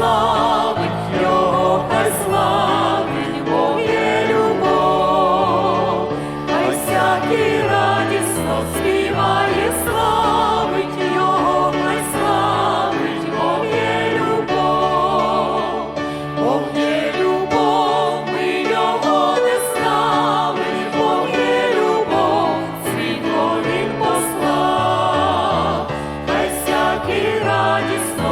славить, його хай славить, бо є любов, хай всякий радісно співає, славить його, хай славить, бо є любов, Бог є любов, ми його не знали, Бог є любов, світло він послав, хай всякий радісно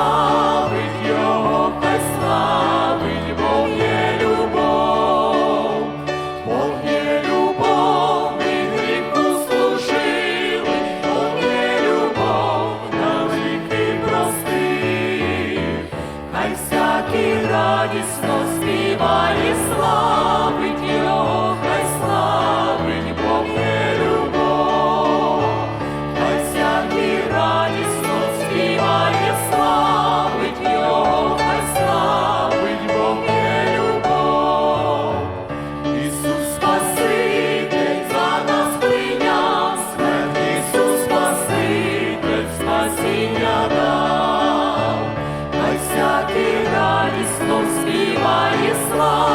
славить його, хай славить, Бог є любов. Бог є любов, ми гріху служили, Бог є любов, навіки прости. Хай всякий радісно співає, насіння дав, хай всякий радісно співає славу.